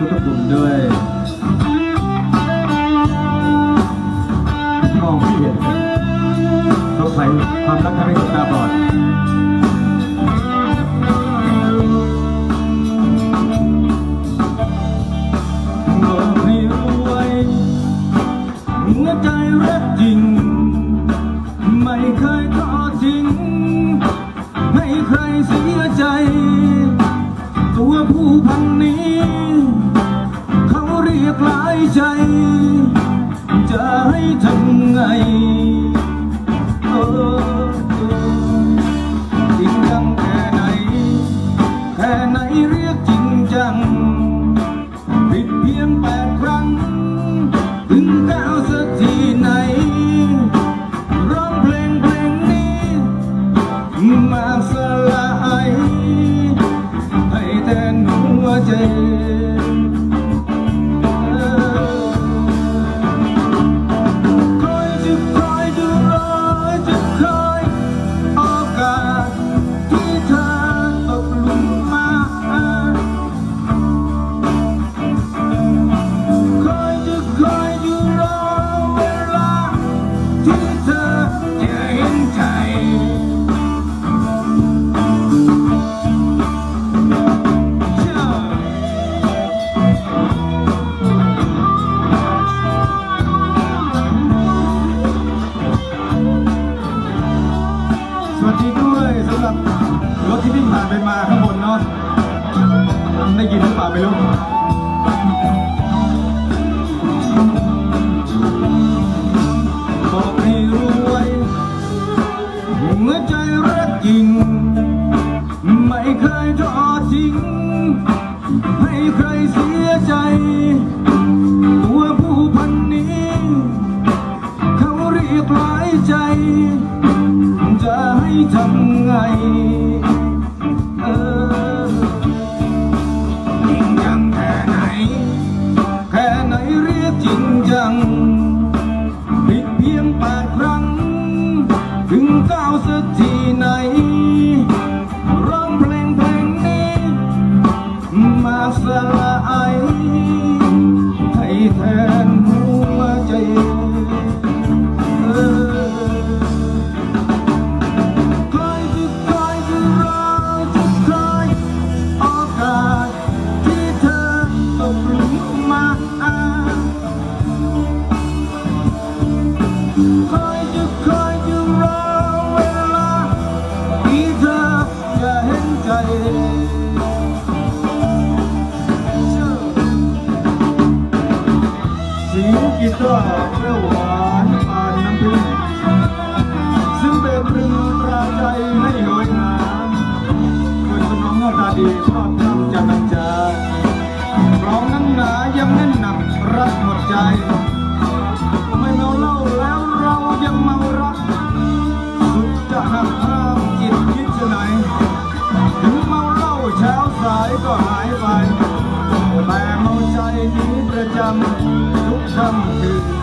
ทุกๆกลุ่มด้วยมองไม่เห็นสงสัยความรักทำให้คนตาบอดบอกให้รู้ไว้หัวใจรักจริง ไม่เคยทอดทิ้งให้ใครเสียใจ ตัวผู้พันนี้ กหลายใจ จะให้ทำไงจริงจังแค่ไหน แค่ไหนเรียกจริงจัง ผิดเพียงแปดครั้ง ถึงก้าวสักทีไหน ร้องเพลงเพลงนี้ มาสลายให้แทนหัวใจ รถที่วิ่งผ่านไปมาข้างบนเนาะได้ยินหรือเปล่าไม่รู้บอกให้รู้ไว้หัวใจรักจริง ไม่เคยทอดทิ้ง ให้ใครเสียใจ ตัวผู้พันนี้ เขาเรียกหลายใจ แปดครั้ง ถึงเก้าสักทีไหนร้องเพลงเพลงนี้ มาสลายให้เธอ สียงกีตาร์เปรี้ยวหวานปานน้ำผึ้งซึ่งเป็นเรื่องราใจให้โหยหาคนสนองหน้าตาดีชอบ ก็หายไปแต่เอาใจนี้ประจำทุกคำคืน